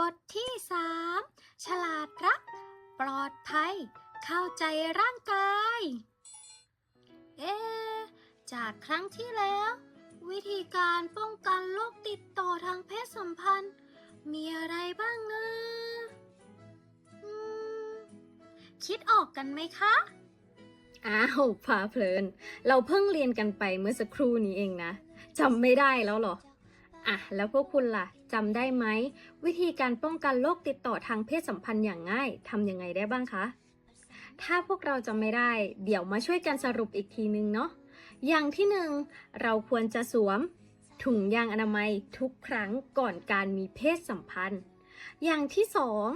บทที่3ฉลาดรัก ปลอดภัย เข้าใจร่างกาย เอ๊จากครั้งที่แล้ว วิธีการป้องกันโรคติดต่อทางเพศสัมพันธ์ มีอะไรบ้างนะคิดออกกันไหมคะ อ้าวพาเพลิน เราเพิ่งเรียนกันไปเมื่อสักครู่นี้เองนะจำไม่ได้แล้วหรอ อะ แล้วพวกคุณล่ะ จำได้ไหม วิธีการป้องกันโรคติดต่อทางเพศสัมพันธ์อย่างง่ายทำยังไงได้บ้างคะ ถ้าพวกเราจำไม่ได้ เดี๋ยวมาช่วยกันสรุปอีกทีนึงเนาะอย่างที่หนึ่งเราควรจะสวม ถุงยางอนามัยทุกครั้งก่อนการมีเพศสัมพันธ์ อย่างที่สอง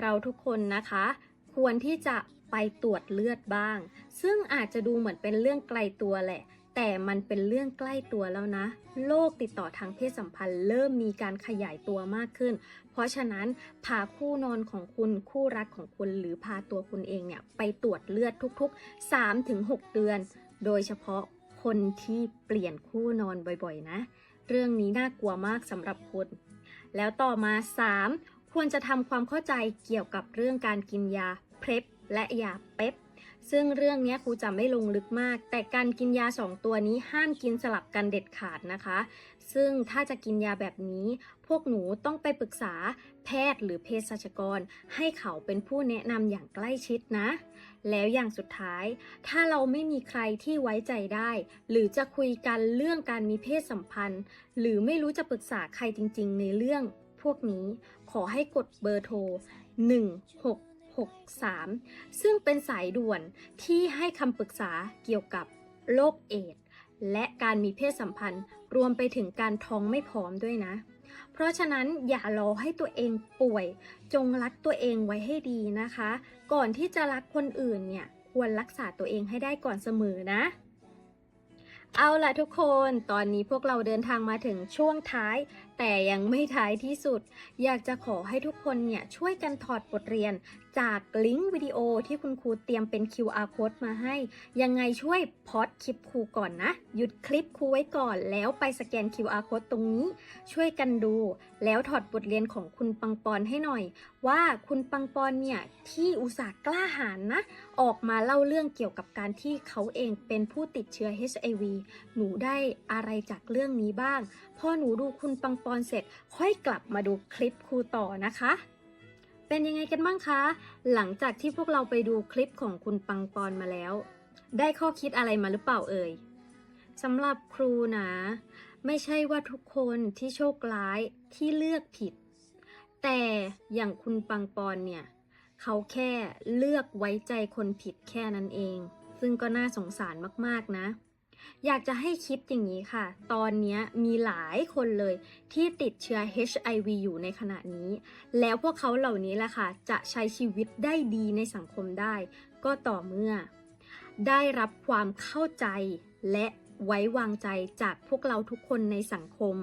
เราทุกคนนะคะ ควรที่จะไปตรวจเลือดบ้าง ซึ่งอาจจะดูเหมือนเป็นเรื่องไกลตัวแหละ แต่มันเป็นเรื่องใกล้ตัวแล้วนะ โรคติดต่อทางเพศสัมพันธ์ เริ่มมีการขยายตัวมากขึ้น เพราะฉะนั้นพาคู่นอนของคุณคู่รักของคุณหรือพาตัวคุณเองเนี่ยไปตรวจเลือดทุกๆ 3-6 เดือน โดยเฉพาะคนที่เปลี่ยนคู่นอนบ่อยๆนะ เรื่องนี้น่ากลัวมากสำหรับคุณ แล้วต่อมา 3. ควรจะทำความเข้าใจเกี่ยวกับเรื่องการกินยาเพร p และยาเป๊ป ซึ่งเรื่องนี้ครูจะไม่ลงลึกมาก แต่การกินยา 2 ตัวนี้ห้ามกินสลับกันเด็ดขาดนะคะ ซึ่งถ้าจะกินยาแบบนี้ พวกหนูต้องไปปรึกษาแพทย์หรือเภสัชกร ให้เขาเป็นผู้แนะนำอย่างใกล้ชิดนะ แล้วอย่างสุดท้าย ถ้าเราไม่มีใครที่ไว้ใจได้ หรือจะคุยกันเรื่องการมีเพศสัมพันธ์ หรือไม่รู้จะปรึกษาใครจริง ๆ ในเรื่องพวกนี้ขอให้กดเบอร์โทร 6.3 ซึ่งเป็นสายด่วนที่ให้คำปรึกษาเกี่ยวกับโรคเอดส์และการมีเพศสัมพันธ์ รวมไปถึงการท้องไม่พร้อมด้วยนะ เพราะฉะนั้นอย่ารอให้ตัวเองป่วย จงรักตัวเองไว้ให้ดีนะคะ ก่อนที่จะรักคนอื่นเนี่ยควรรักษาตัวเองให้ได้ก่อนเสมอนะ เอาล่ะทุกคน ตอนนี้พวกเราเดินทางมาถึงช่วงท้าย แต่ยังไม่ท้ายที่สุด อยากจะขอให้ทุกคนเนี่ยช่วยกันถอดบทเรียน จากลิงก์วิดีโอที่คุณครูเตรียมเป็น QR code มาให้ ยังไงช่วยพอดคลิปครูก่อนนะ หยุดคลิปครูไว้ก่อน แล้วไปสแกน QR code ตรงนี้ ช่วยกันดู แล้วถอดบทเรียนของคุณปังปอนให้หน่อย ว่าคุณปังปอนเนี่ยที่อุตส่าห์กล้าหาญนะ ออกมาเล่าเรื่องเกี่ยวกับการที่เขาเองเป็นผู้ติดเชื้อ HIV หนูได้อะไรจากเรื่องนี้บ้างพอหนูดูคุณปังปอนเสร็จค่อยกลับมาดูคลิปครูต่อนะคะ เป็นยังไงกันบ้างคะ หลังจากที่พวกเราไปดูคลิปของคุณปังปอนมาแล้ว ได้ข้อคิดอะไรมาหรือเปล่าเอ่ยสำหรับครูนะ ไม่ใช่ว่าทุกคนที่โชคร้ายที่เลือกผิด แต่อย่างคุณปังปอนเนี่ย เขาแค่เลือกไว้ใจคนผิดแค่นั้นเอง ซึ่งก็น่าสงสารมากๆนะ อยากจะให้คิดอย่างนี้ค่ะ ตอนนี้มีหลายคนเลยที่ติดเชื้อ HIV อยู่ในขณะนี้ แล้วพวกเขาเหล่านี้แหละค่ะ จะใช้ชีวิตได้ดีในสังคมได้ ก็ต่อเมื่อ ได้รับความเข้าใจและไว้วางใจจากพวกเราทุกคนในสังคม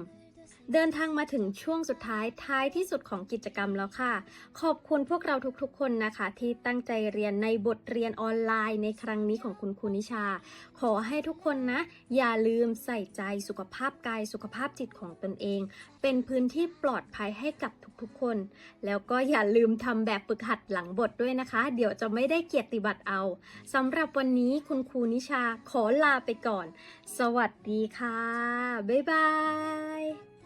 เดินทางมาถึงช่วงสุดท้ายท้ายที่สุดของกิจกรรมแล้วค่ะ ขอบคุณพวกเราทุกๆ คนนะคะ ที่ตั้งใจเรียนในบทเรียนออนไลน์ในครั้งนี้ของคุณครูนิชา ขอให้ทุกคนนะ อย่าลืมใส่ใจสุขภาพกายสุขภาพจิตของตนเอง เป็นพื้นที่ปลอดภัยให้กับทุกๆ คน แล้วก็อย่าลืมทำแบบฝึกหัดหลังบทด้วยนะคะ เดี๋ยวจะไม่ได้เกียรติบัตรเอาสำหรับวันนี้คุณครูนิชาขอลาไปก่อน สวัสดีค่ะ บ๊ายบาย